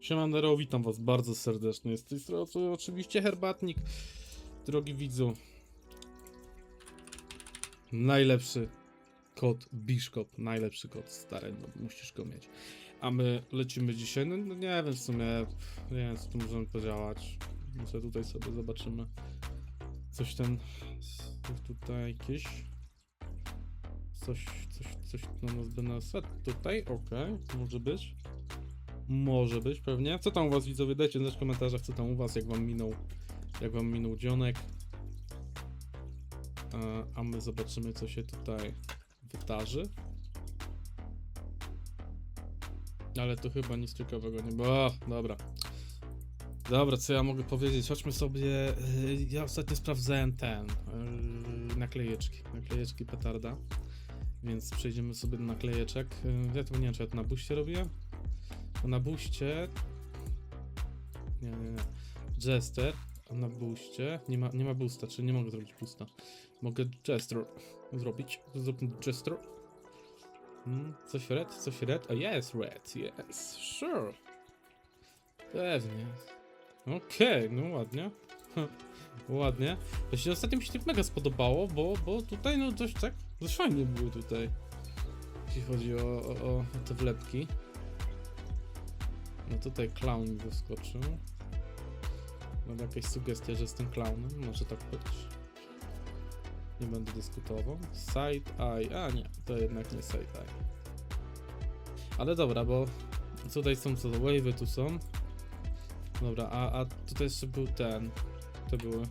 Siemandero, witam was bardzo serdecznie. Jest tej strony oczywiście Herbatnik. Drogi widzu. Najlepszy kod Bishop. Najlepszy kod stary, no musisz go mieć. A my lecimy dzisiaj, no, no nie wiem w sumie, nie wiem co tu możemy podziałać. Może tutaj sobie zobaczymy. Coś ten, tutaj jakieś. Coś, coś, coś na nas by nas... Tutaj, okej, może być. Może być, pewnie. Co tam u was widzowie? Dajcie znać w komentarzach, co tam u was, jak wam minął, jak wam minął dzionek. A my zobaczymy, co się tutaj wydarzy. Ale to chyba nic ciekawego nie było. O, dobra. Dobra, co ja mogę powiedzieć? Chodźmy sobie. y, Ja ostatnio sprawdzałem ten. y, Naklejeczki. Naklejeczki petarda. Więc przejdziemy sobie do naklejeczek. Y, Ja to nie wiem, czy ja to na buście robię. Bo na buście. Nie, nie, nie. Jester. A na buście. Nie ma, nie ma boosta, czyli nie mogę zrobić boosta. Mogę jester zrobić. Zróbmy jester. Hmm, coś red? Coś red? A jest red, yes, sure. Pewnie. Okej, no ładnie. ładnie. Właśnie ostatnio mi się tak mega spodobało, bo, bo tutaj no dość tak, dość fajnie było tutaj. Jeśli chodzi o, o, o te wlepki. No tutaj clown wyskoczył. Mam jakieś sugestie, że jestem clownem, może tak być. Nie będę dyskutował. Side eye, a nie, to jednak nie side eye. Ale dobra, bo tutaj są co, wave'y tu są. Dobra, a, a tutaj jeszcze był ten. To były.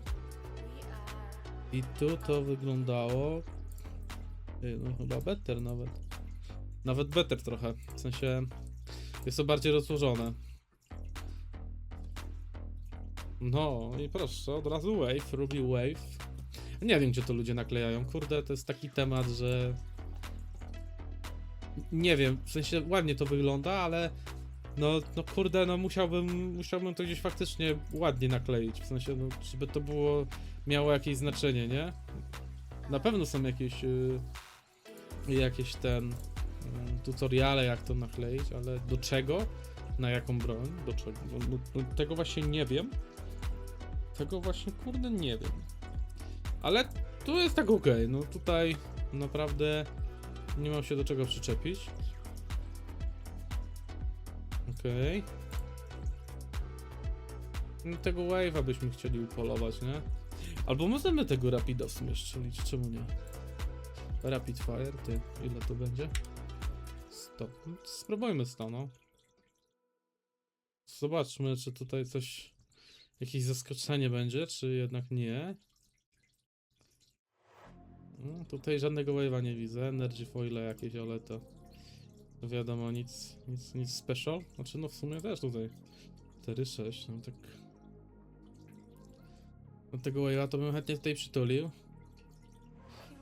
I tu to wyglądało. Ej, No chyba better nawet. Nawet better trochę. W sensie jest to bardziej rozłożone. No i proszę, od razu wave, Ruby wave. Nie wiem, gdzie to ludzie naklejają. Kurde, to jest taki temat, że. Nie wiem, w sensie ładnie to wygląda, ale. No, no kurde, no musiałbym, musiałbym to gdzieś faktycznie ładnie nakleić. W sensie, no, żeby to było, miało jakieś znaczenie, nie? Na pewno są jakieś. y, jakieś ten. Y, tutoriale, jak to nakleić, ale do czego? Na jaką broń? Do czego? No, no, no, tego właśnie nie wiem. Tego właśnie, kurde, nie wiem. Ale tu jest tak ok. No tutaj naprawdę nie mam się do czego przyczepić. Okej. No tego wave'a byśmy chcieli upolować, nie? Albo możemy tego rapida w sumie strzelić, czemu nie? Rapid fire, ty, ile to będzie? 100. No, Spróbujmy 100, no. Zobaczmy, czy tutaj coś, jakieś zaskoczenie będzie, czy jednak nie. No, tutaj żadnego wave'a nie widzę, energy foile jakieś, ale to to wiadomo, nic, nic, nic special. Znaczy, no w sumie też tutaj 4-6, no tak... No tego wave'a to bym chętnie tutaj przytulił.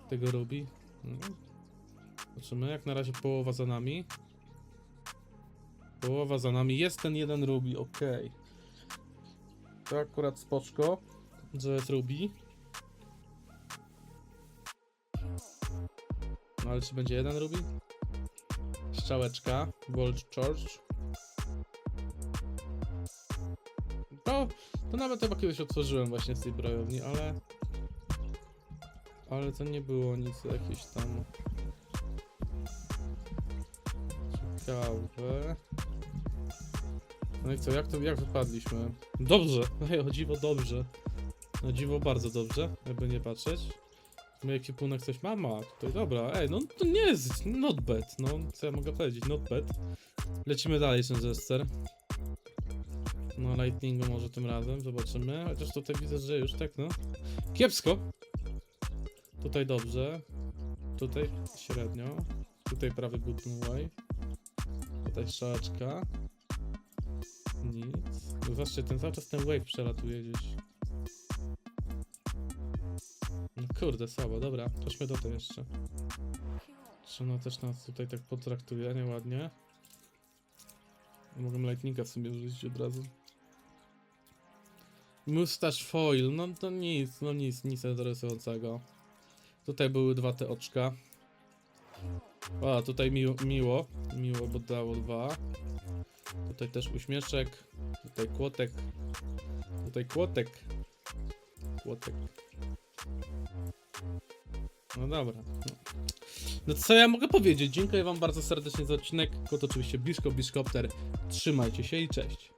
Tego Ruby. No. Zobaczymy, jak na razie połowa za nami. Połowa za nami, jest ten jeden Ruby, okej. To akurat spoczko, że jest Ruby. No ale czy będzie jeden Ruby? Strzałeczka, Volt Charge. To, to nawet chyba kiedyś otworzyłem właśnie z tej brojowni, ale... Ale to nie było nic jakieś tam... Ciekawe. No i co, jak to, jak wypadliśmy? Dobrze, o dziwo dobrze. No dziwo bardzo dobrze, jakby nie patrzeć. Mój ekwipunek coś ma? Ma. Tutaj, dobra, ej, no to nie jest not bad, no, co ja mogę powiedzieć, not bad. Lecimy dalej, ten Jester. No, Lightningu może tym razem, zobaczymy. Chociaż tutaj widzę, że już tak, no. Kiepsko. Tutaj dobrze. Tutaj średnio. Tutaj prawy button wave. Tutaj strzałeczka. Nic. Zobaczcie, ten cały czas ten wave przelatuje gdzieś. No kurde, słabo, dobra, chodźmy do tej jeszcze. Czy ona też nas tutaj tak potraktuje nieładnie? Mogę lightninga w sumie wrzucić od razu. Mustache foil, no to nic, no nic, nic interesującego. Tutaj były dwa te oczka. A, tutaj miło, miło, miło, bo dało dwa. Tutaj też uśmieszek. Tutaj kłotek. Tutaj kłotek. Kłotek. No dobra. No. Co ja mogę powiedzieć? Dziękuję wam bardzo serdecznie za odcinek. Kot oczywiście Biszko Biszkopter. Trzymajcie się i cześć.